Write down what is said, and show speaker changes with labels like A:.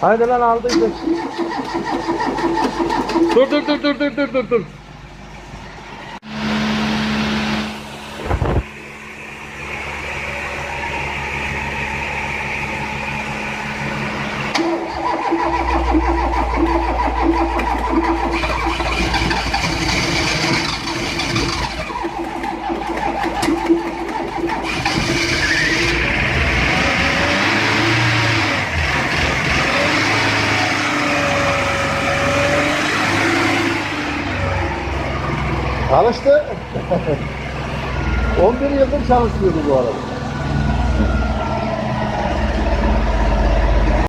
A: Haydi lan aldıydı. Dur dur dur dur dur dur dur Çalıştı. 11 yıldır çalışıyordu bu araba.